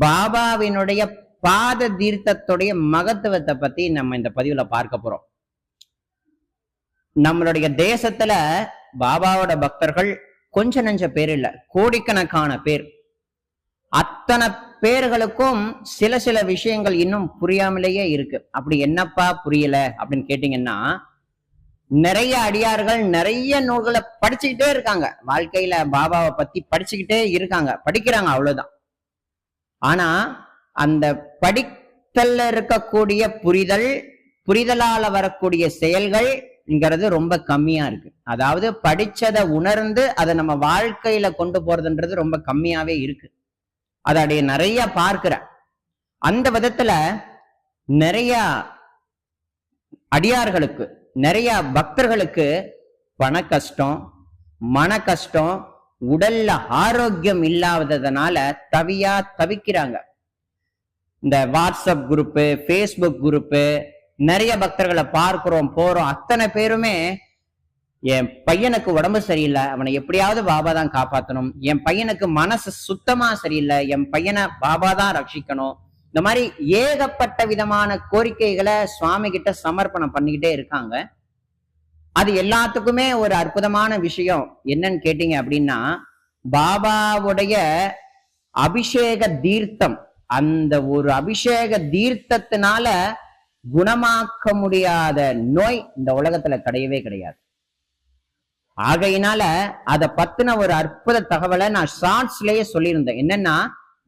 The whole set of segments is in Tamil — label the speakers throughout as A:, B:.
A: பாபாவினுடைய பாத தீர்த்தத்துடைய மகத்துவத்தை பத்தி நம்ம இந்த பதிவுல பார்க்க போறோம். நம்மளுடைய தேசத்துல பாபாவோட பக்தர்கள் கொஞ்ச நஞ்ச பேர் இல்ல கோடிக்கணக்கான பேர். அத்தனை பேர்களுக்கும் சில சில விஷயங்கள் இன்னும் புரியாமலேயே இருக்கு. அப்படி என்னப்பா புரியல அப்படின்னு கேட்டீங்கன்னா நிறைய அடியார்கள் நிறைய நூல்களை படிச்சுக்கிட்டே இருக்காங்க. வாழ்க்கையில பாபாவை பத்தி படிச்சுக்கிட்டே இருக்காங்க படிக்கிறாங்க அவ்வளவுதான். ஆனா அந்த படித்தல்ல இருக்கக்கூடிய புரிதல் புரிதலால வரக்கூடிய செயல்கள்ங்கிறது ரொம்ப கம்மியா இருக்கு. அதாவது படிச்சதை உணர்ந்து அதை நம்ம வாழ்க்கையில கொண்டு போறதுன்றது ரொம்ப கம்மியாவே இருக்கு. அதை அப்படியே நிறைய பார்க்கிறேன் அந்த விதத்துல நிறைய அடியார்களுக்கு நிறைய பக்தர்களுக்கு பண கஷ்டம் மன கஷ்டம் உடல்ல ஆரோக்கியம் இல்லாததுனால தவியா தவிக்கிறாங்க. இந்த வாட்ஸ்அப் குரூப்பு ஃபேஸ்புக் குரூப்பு நிறைய பக்தர்களை பார்க்கிறோம் போறோம். அத்தனை பேருமே என் பையனுக்கு உடம்பு சரியில்லை அவனை எப்படியாவது பாபா தான் காப்பாற்றணும் என் பையனுக்கு மனசு சுத்தமா சரியில்லை என் பையனை பாபா தான் ரட்சிக்கணும். இந்த மாதிரி ஏகப்பட்ட விதமான கோரிக்கைகளை சுவாமி கிட்ட சமர்ப்பணம் பண்ணிக்கிட்டே இருக்காங்க. அது எல்லாத்துக்குமே ஒரு அற்புதமான விஷயம். என்னன்னு கேட்டீங்க அப்படின்னா பாபாவுடைய அபிஷேக தீர்த்தம். அந்த ஒரு அபிஷேக தீர்த்தத்தினால குணமாக்க முடியாத நோய் இந்த உலகத்துல கிடையவே கிடையாது. ஆகையினால அதை பத்தின ஒரு அற்புத தகவலை நான் ஷார்ட்ஸ்லயே சொல்லியிருந்தேன். என்னன்னா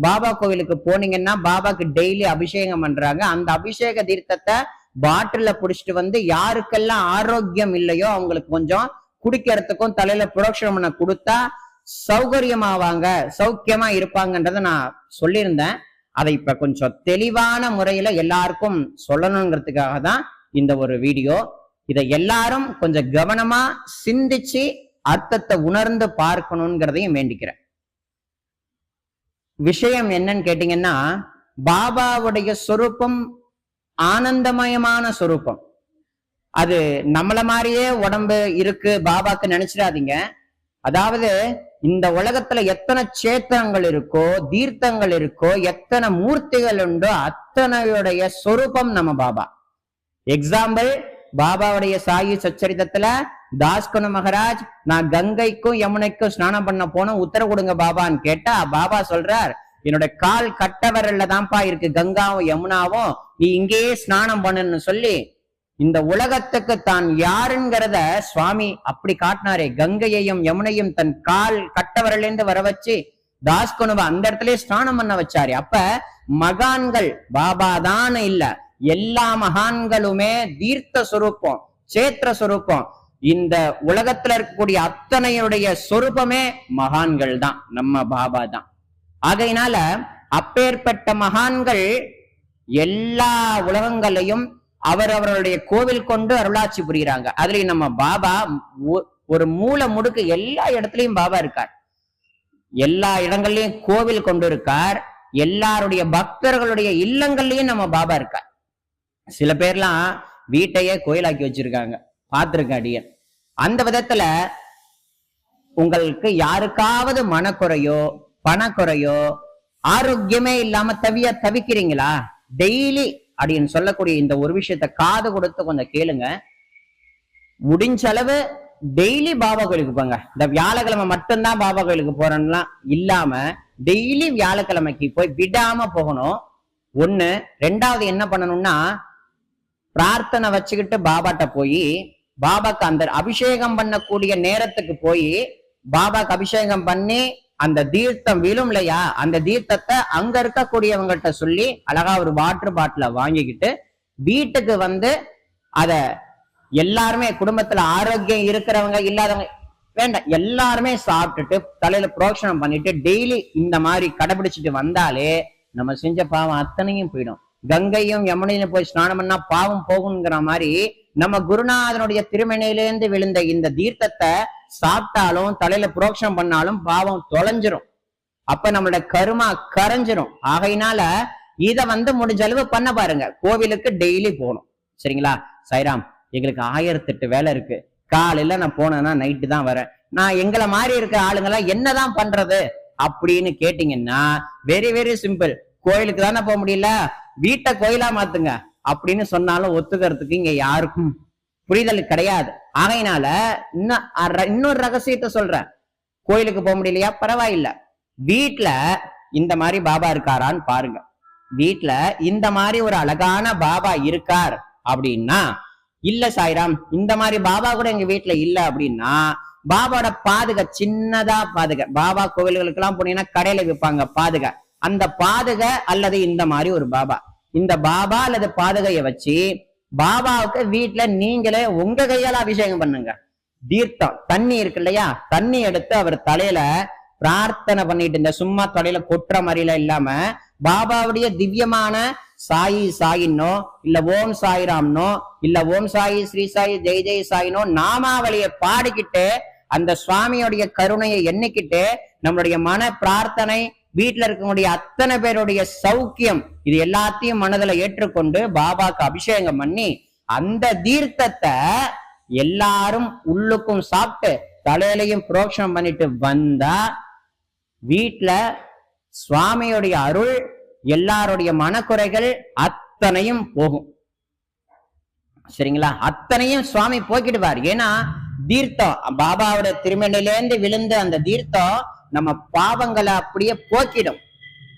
A: பாபா கோவிலுக்கு போனீங்கன்னா பாபாக்கு டெய்லி அபிஷேகம் பண்றாங்க. அந்த அபிஷேக தீர்த்தத்தை பாட்டில புடிச்சிட்டு வந்து யாருக்கெல்லாம் ஆரோக்கியம் இல்லையோ அவங்களுக்கு கொஞ்சம் குடிக்கிறதுக்கும் தலையில புரோக்ஷனம் பண்ண கொடுத்தா சௌகரியமாவாங்க சௌக்கியமா இருப்பாங்கன்றத நான் சொல்லியிருந்தேன். அதை இப்ப கொஞ்சம் தெளிவான முறையில எல்லாருக்கும் சொல்லணுங்கிறதுக்காக தான் இந்த ஒரு வீடியோ. இதை எல்லாரும் கொஞ்சம் கவனமா சிந்திச்சு அர்த்தத்தை உணர்ந்து பார்க்கணுங்கிறதையும் வேண்டிக்கிறேன். விஷயம் என்னன்னு கேட்டீங்கன்னா பாபாவுடைய சொரூபம் ஆனந்தமயமான சொரூபம். அது நம்மள மாதிரியே உடம்பு இருக்கு பாபாக்கு நினைச்சிடாதீங்க. அதாவது இந்த உலகத்துல எத்தனை சேத்திரங்கள் இருக்கோ தீர்த்தங்கள் இருக்கோ எத்தனை மூர்த்திகள் உண்டோ அத்தனையுடைய சொரூபம் நம்ம பாபா. எக்ஸாம்பிள் பாபாவுடைய சாயி சச்சரிதத்துல தாஸ்கனு மகராஜ் நான் கங்கைக்கும் யமுனைக்கும் ஸ்நானம் பண்ண போனோம் உத்தரவு கொடுங்க பாபான்னு கேட்டா பாபா சொல்றார் என்னோட கால் கட்டவரல்ல தான்ப்பா இருக்கு. கங்காவும் யமுனாவும் நீ இங்கேயே ஸ்நானம் பண்ணுன்னு சொல்லி இந்த உலகத்துக்கு தான் யாருங்கிறத சுவாமி அப்படி காட்டினாரே. கங்கையையும் யமுனையும் தன் கால் கட்டவரலேருந்து வர வச்சு தாஸ்கனுவ அந்த இடத்துல ஸ்நானம் பண்ண வச்சாரு. அப்ப மகான்கள் பாபா தான் இல்ல எல்லா மகான்களுமே தீர்த்த சொரூபம் சேத்திர சொரூபம். இந்த உலகத்துல இருக்கக்கூடிய அத்தனையுடைய சொரூபமே மகான்கள் தான் நம்ம பாபா தான் ஆகையினால அப்பேற்பட்ட மகான்கள் எல்லா உலகங்களையும் அவர் அவர்களுடைய கோவில் கொண்டு அருளாட்சி புரிகிறாங்க. அதுலயும் நம்ம பாபா ஒ- ஒரு மூல முடுக்கு எல்லா இடத்துலயும் பாபா இருக்கார். எல்லா இடங்கள்லயும் கோவில் கொண்டு இருக்கார். எல்லாருடைய பக்தர்களுடைய இல்லங்கள்லயும் நம்ம பாபா இருக்கார். சில பேர்லாம் வீட்டையே கோயிலாக்கி வச்சிருக்காங்க. பார்த்திருக்கேன் அடியன். அந்த விதத்துல உங்களுக்கு யாருக்காவது மனக்குறையோ பணக்குறையோ ஆரோக்கியமே இல்லாம தவியா தவிக்கிறீங்களா? டெய்லி அப்படின்னு சொல்லக்கூடிய இந்த ஒரு விஷயத்த காது கொடுத்து கொஞ்சம் கேளுங்க. முடிஞ்ச அளவு டெய்லி பாபா கோயிலுக்கு போங்க. இந்த வியாழக்கிழமை மட்டும்தான் பாபா கோயிலுக்கு போறேன்லாம் இல்லாம டெய்லி வியாழக்கிழமைக்கு போய் விடாம போகணும். ஒண்ணு ரெண்டாவது என்ன பண்ணணும்னா பிரார்த்தனை வச்சுக்கிட்டு பாபாட்ட போய் பாபாக்கு அந்த அபிஷேகம் பண்ணக்கூடிய நேரத்துக்கு போய் பாபாக்கு அபிஷேகம் பண்ணி அந்த தீர்த்தம் விழும் இல்லையா அந்த தீர்த்தத்தை அங்க இருக்கக்கூடியவங்கள்ட்ட சொல்லி அழகா ஒரு வாட்டர் பாட்டில வாங்கிக்கிட்டு வீட்டுக்கு வந்து அத எல்லாருமே குடும்பத்துல ஆரோக்கியம் இருக்கிறவங்க இல்லாதவங்க வேண்டாம் எல்லாருமே சாப்பிட்டுட்டு தலையில புரோக்ஷனம் பண்ணிட்டு டெய்லி இந்த மாதிரி கடைபிடிச்சிட்டு வந்தாலே நம்ம செஞ்ச பாவம் அத்தனையும் போயிடும். கங்கையும் யமுனையும் போய் ஸ்நானம் பண்ணா பாவம் போகுங்கிற மாதிரி நம்ம குருநாதனுடைய திருமணையிலேருந்து விழுந்த இந்த தீர்த்தத்தை சாப்பிட்டாலும் தலையில புரோக்ஷம் பண்ணாலும் பாவம் தொலைஞ்சிரும். அப்ப நம்மளோட கருமா கரைஞ்சிரும். ஆகையினால இத வந்து முடிஞ்ச அளவு பண்ண பாருங்க. கோவிலுக்கு டெய்லி போகணும். சரிங்களா? சைராம் எங்களுக்கு ஆயிரத்தெட்டு வேலை இருக்கு. காலையில நான் போனேன்னா நைட்டு தான் வரேன். நான் எங்களை மாதிரி இருக்க ஆளுங்கெல்லாம் என்னதான் பண்றது? அப்படின்னு கேட்டீங்கன்னா வெரி வெரி சிம்பிள் கோயிலுக்கு தானே போக முடியல? வீட்டை கோயிலா மாத்துங்க. அப்படின்னு சொன்னாலும் ஒத்துக்கிறதுக்கு இங்க யாருக்கும் புரிதல் கிடையாது. ஆகையினால இன்னும் இன்னொரு ரகசியத்தை சொல்றேன். கோயிலுக்கு போக முடியலையா? பரவாயில்ல. வீட்டுல இந்த மாதிரி பாபா இருக்காரான்னு பாருங்க. வீட்டுல இந்த மாதிரி ஒரு அழகான பாபா இருக்கார் அப்படின்னா இல்ல சாய்ராம் இந்த மாதிரி பாபா கூட எங்க வீட்டுல இல்ல அப்படின்னா பாபாவோட பாதுகை சின்னதா பாதுகை. பாபா கோவில்களுக்கு எல்லாம் போனீங்கன்னா கடையில விற்பாங்க பாதுகை. அந்த பாதுகை அல்லது இந்த மாதிரி ஒரு பாபா. இந்த பாபா அல்லது பாதுகையை வச்சு பாபாவுக்கு வீட்டுல நீங்களே உங்க கையால அபிஷேகம் பண்ணுங்க. தீர்த்தம் தண்ணி இருக்கு இல்லையா? தண்ணி எடுத்து அவர் தலையில பிரார்த்தனை பண்ணிட்டு இருந்த சும்மா தலையில கொட்டுற மாதிரில இல்லாம பாபாவுடைய திவ்யமான சாயி சாயின்னோ இல்ல ஓம் சாயிராம்னோ இல்ல ஓம் சாயி ஸ்ரீ சாயி ஜெய் ஜெய் சாயினோ நாமாவளியை பாடிக்கிட்டு அந்த சுவாமியோடைய கருணையை எண்ணிக்கிட்டு நம்மளுடைய மன பிரார்த்தனை வீட்டுல இருக்கக்கூடிய அத்தனை பேருடைய சௌக்கியம் இது எல்லாத்தையும் மனதுல ஏற்றுக்கொண்டு பாபாக்கு அபிஷேகம் பண்ணி அந்த தீர்த்தத்தை எல்லாரும் உள்ளுக்கும் சாப்பிட்டு தலையிலையும் புரோக்ஷனம் பண்ணிட்டு வந்தா வீட்டுல சுவாமியுடைய அருள் எல்லாருடைய மனக்குறைகள் அத்தனையும் போகும். சரிங்களா? அத்தனையும் சுவாமி போக்கிடுவார். ஏன்னா தீர்த்தம் பாபாவோட திருமணிலேருந்து விழுந்த அந்த தீர்த்தம் நம்ம பாவங்களை அப்படியே போக்கிடும்.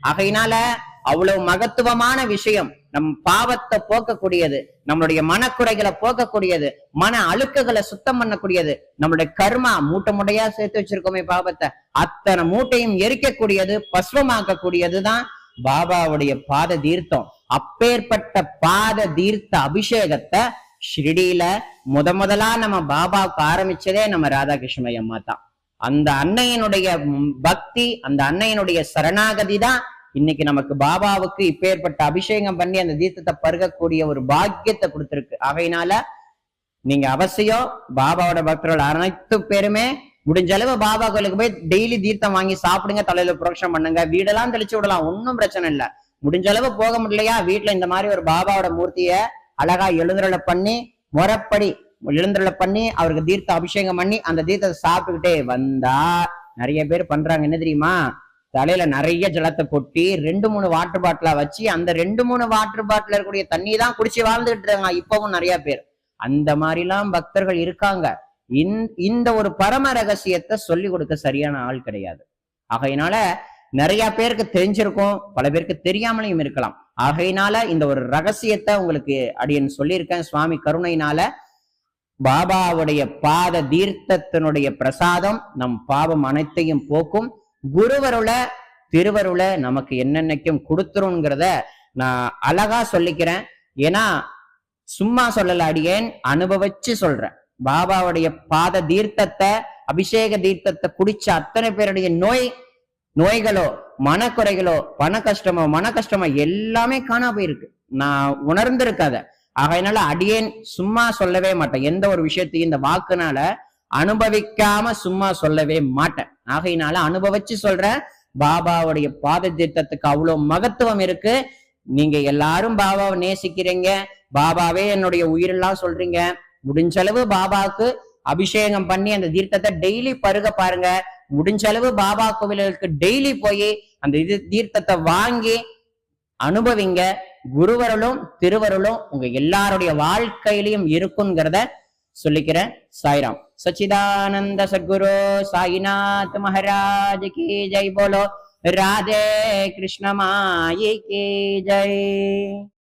A: ஆகையினால அவ்வளவு மகத்துவமான விஷயம் நம் பாவத்தை போக்கக்கூடியது நம்மளுடைய மனக்குறைகளை போக்கக்கூடியது மன அழுக்குகளை சுத்தம் பண்ணக்கூடியது நம்மளுடைய கர்மா மூட்டை முட்டையா சேர்த்து வச்சிருக்கோமே பாவத்தை அத்தனை மூட்டையும் எரிக்கக்கூடியது பஸ்வமாக்கக்கூடியதுதான் பாபாவுடைய பாத தீர்த்தம். அப்பேற்பட்ட பாத தீர்த்த அபிஷேகத்தை ஷிரடியில முத முதலா நம்ம பாபாவுக்கு ஆரம்பிச்சதே நம்ம ராதாகிருஷ்ண அம்மா தான். அந்த அன்னையனுடைய பக்தி அந்த அன்னையனுடைய சரணாகதி தான் இன்னைக்கு நமக்கு பாபாவுக்கு இப்பேற்பட்ட அபிஷேகம் பண்ணி அந்த தீர்த்தத்தை பருகக்கூடிய ஒரு பாக்கியத்தை கொடுத்திருக்கு. அவையினால நீங்க அவசியம் பாபாவோட பக்தர்கள் அனைத்து பேருமே முடிஞ்ச அளவு பாபா கோயிலுக்கு போய் டெய்லி தீர்த்தம் வாங்கி சாப்பிடுங்க தலையில புரோக்ஷம் பண்ணுங்க வீடெல்லாம் தெளிச்சு விடலாம் ஒன்றும் பிரச்சனை இல்ல. முடிஞ்ச அளவு போக முடியலையா? வீட்டுல இந்த மாதிரி ஒரு பாபாவோட மூர்த்திய அழகா எழுந்துரலை பண்ணி முறைப்படி எழுந்தருளை பண்ணி அவருக்கு தீர்த்த அபிஷேகம் பண்ணி அந்த தீர்த்தத்தை சாப்பிட்டுக்கிட்டே வந்தா நிறைய பேர் பண்றாங்க. என்ன தெரியுமா? தலையில நிறைய ஜலத்தை கொட்டி ரெண்டு மூணு வாட்டர் பாட்டிலா வச்சு அந்த ரெண்டு மூணு வாட்டர் பாட்டில இருக்கக்கூடிய தண்ணி தான் குடிச்சு வாழ்ந்துகிட்டு இருக்காங்க. இப்பவும் நிறைய பேர். அந்த மாதிரிலாம் பக்தர்கள் இருக்காங்க. இந்த ஒரு பரம ரகசியத்தை சொல்லி கொடுக்க சரியான ஆள் கிடையாது. ஆகையினால நிறைய பேருக்கு தெரிஞ்சிருக்கும் பல பேருக்கு தெரியாமலையும் இருக்கலாம். ஆகையினால இந்த ஒரு ரகசியத்தை உங்களுக்கு அடியன் சொல்லியிருக்கேன். சுவாமி கருணையினால பாபாவுடைய பாத தீர்த்தத்தினுடைய பிரசாதம் நம் பாவம் அனைத்தையும் போக்கும். குருவருள திருவருள நமக்கு என்னென்னைக்கும் கொடுத்துருங்கிறத நான் அழகா சொல்லிக்கிறேன். ஏன்னா சும்மா சொல்லல அடியேன் அனுபவிச்சு சொல்றேன். பாபாவுடைய பாத தீர்த்தத்தை அபிஷேக தீர்த்தத்தை குடிச்ச அத்தனை பேருடைய நோய் நோய்களோ மனக்குறைகளோ பண கஷ்டமோ மன கஷ்டமோ எல்லாமே காணா போயிருக்கு. நான் உணர்ந்திருக்காத. ஆகையினால அடியேன் சும்மா சொல்லவே மாட்டேன். எந்த ஒரு விஷயத்தையும் இந்த வாக்குனால அனுபவிக்காம சும்மா சொல்லவே மாட்டேன். ஆகையினால அனுபவிச்சு சொல்றேன் பாபாவுடைய பாத தீர்த்தத்துக்கு அவ்வளவு மகத்துவம் இருக்கு. நீங்க எல்லாரும் பாபாவை நேசிக்கிறீங்க. பாபாவே என்னுடைய உயிரெல்லாம் சொல்றீங்க. முடிஞ்ச அளவு பாபாவுக்கு அபிஷேகம் பண்ணி அந்த தீர்த்தத்தை டெய்லி பருக பாருங்க. முடிஞ்சளவு பாபா கோவிலுக்கு டெய்லி போய் அந்த இது தீர்த்தத்தை வாங்கி அனுபவிங்க. குருவருளும் திருவருளும் உங்க எல்லாருடைய வாழ்க்கையிலையும் இருக்குங்கிறத சொல்லிக்கிறேன் சாய்ராம். சச்சிதானந்த சத்குரு சாய்நாத் மகாராஜ் கி ஜெய் போலோ. ராதே கிருஷ்ண மாயி கி ஜெய்.